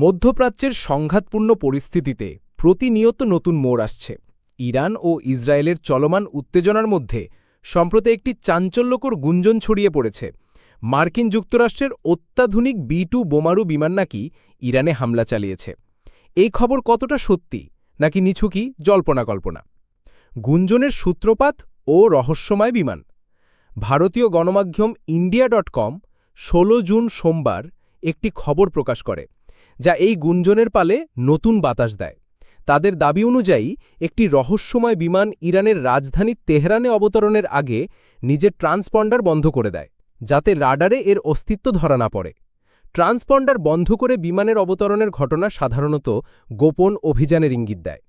মধ্যপ্রাচ্যের সংঘাতপূর্ণ পরিস্থিতিতে প্রতিনিয়ত নতুন মোড় আসছে। ইরান ও ইসরায়েলের চলমান উত্তেজনার মধ্যে সম্প্রতি একটি চাঞ্চল্যকর গুঞ্জন ছড়িয়ে পড়েছে। মার্কিন যুক্তরাষ্ট্রের অত্যাধুনিক বি টু বোমারু বিমান নাকি ইরানে হামলা চালিয়েছে। এই খবর কতটা সত্যি, নাকি নিছুকি জল্পনা কল্পনা গুঞ্জনের সূত্রপাত ও রহস্যময় বিমান। ভারতীয় গণমাধ্যম ইন্ডিয়া ডট কম ষোলো জুন সোমবার একটি খবর প্রকাশ করে। যা এই গুঞ্জনের পালে নতুন বাতাস দেয়। তাদের দাবি অনুযায়ী, একটি রহস্যময় বিমান ইরানের রাজধানী তেহরানে অবতরণের আগে নিজের ট্রান্সপন্ডার বন্ধ করে দেয়, যাতে রাডারে এর অস্তিত্ব ধরা না পড়ে। ট্রান্সপন্ডার বন্ধ করে বিমানের অবতরণের ঘটনা সাধারণত গোপন অভিযানের ইঙ্গিত দেয়।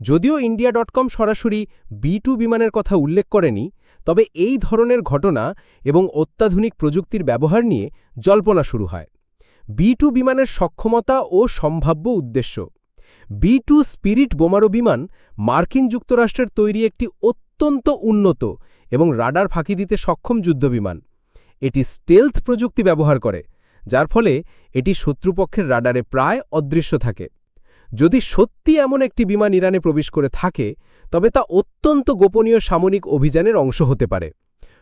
যদিও ইন্ডিয়া ডট কম সরাসরি বি টু বিমানের কথা উল্লেখ করেনি, তবে এই ধরনের ঘটনা এবং অত্যাধুনিক প্রযুক্তির ব্যবহার নিয়ে জল্পনা শুরু হয়। বি টু বিমানের সক্ষমতা ও সম্ভাব্য উদ্দেশ্য। বি টু স্পিরিট বোমারো বিমান মার্কিন যুক্তরাষ্ট্রের তৈরি একটি অত্যন্ত উন্নত এবং রাডার ফাঁকি দিতে সক্ষম যুদ্ধবিমান এটি স্টেলথ প্রযুক্তি ব্যবহার করে, যার ফলে এটি শত্রুপক্ষের রাডারে প্রায় অদৃশ্য থাকে। যদি সত্যি এমন একটি বিমান ইরানে প্রবেশ করে থাকে, তবে তা অত্যন্ত গোপনীয় সামরিক অভিযানের অংশ হতে পারে।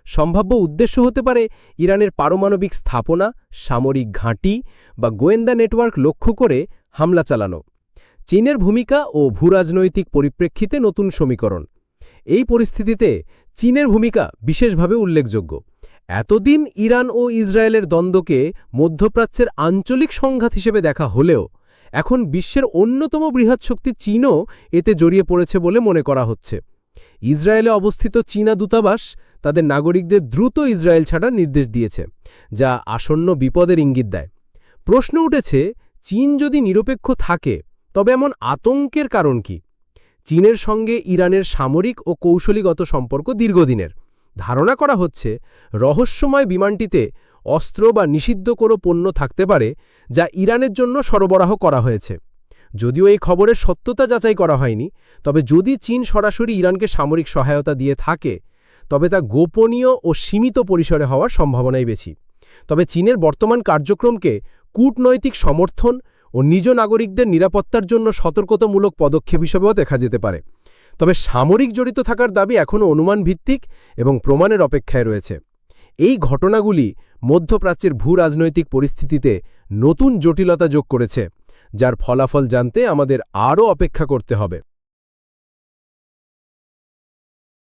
সম্ভাব্য উদ্দেশ্য হতে পারে ইরানের পারমাণবিক স্থাপনা, সামরিক ঘাঁটি বা গোয়েন্দা নেটওয়ার্ক লক্ষ্য করে হামলা চালানো। চীনের ভূমিকা ও ভূরাজনৈতিক পরিপ্রেক্ষিতে নতুন সমীকরণ। এই পরিস্থিতিতে চীনের ভূমিকা বিশেষভাবে উল্লেখযোগ্য। এতদিন ইরান ও ইসরায়েলের দ্বন্দ্বকে মধ্যপ্রাচ্যের আঞ্চলিক সংঘাত হিসেবে দেখা হলেও, এখন বিশ্বের অন্যতম বৃহৎ শক্তি চীনও এতে জড়িয়ে পড়েছে বলে মনে করা হচ্ছে। ইসরায়েলে অবস্থিত চীনা দূতাবাস তাদের নাগরিকদের দ্রুত ইসরায়েল ছাড়ার নির্দেশ দিয়েছে, যা আসন্ন বিপদের ইঙ্গিত দেয়। প্রশ্ন উঠেছে, চীন যদি নিরপেক্ষ থাকে, তবে এমন আতঙ্কের কারণ কি? চীনের সঙ্গে ইরানের সামরিক ও কৌশলীগত সম্পর্ক দীর্ঘদিনের। ধারণা করা হচ্ছে, রহস্যময় বিমানটিতে অস্ত্র বা নিষিদ্ধ কোনো পণ্য থাকতে পারে, যা ইরানের জন্য সরবরাহ করা হয়েছে। যদিও এই খবরের সত্যতা যাচাই করা হয়নি, তবে যদি চীন সরাসরি ইরানকে সামরিক সহায়তা দিয়ে থাকে, তবে তা গোপনীয় ও সীমিত পরিসরে হওয়ার সম্ভাবনাই বেশি। তবে চীনের বর্তমান কার্যক্রমকে কূটনৈতিক সমর্থন ও নিজ নাগরিকদের নিরাপত্তার জন্য সতর্কতামূলক পদক্ষেপ হিসেবেও দেখা যেতে পারে। তবে সামরিক জড়িত থাকার দাবি এখনও অনুমান ভিত্তিক এবং প্রমাণের অপেক্ষায় রয়েছে। এই ঘটনাগুলি মধ্যপ্রাচ্যের ভূ রাজনৈতিক পরিস্থিতিতে নতুন জটিলতা যোগ করেছে। যার ফলাফল জানতে আমাদের আরও অপেক্ষা করতে হবে।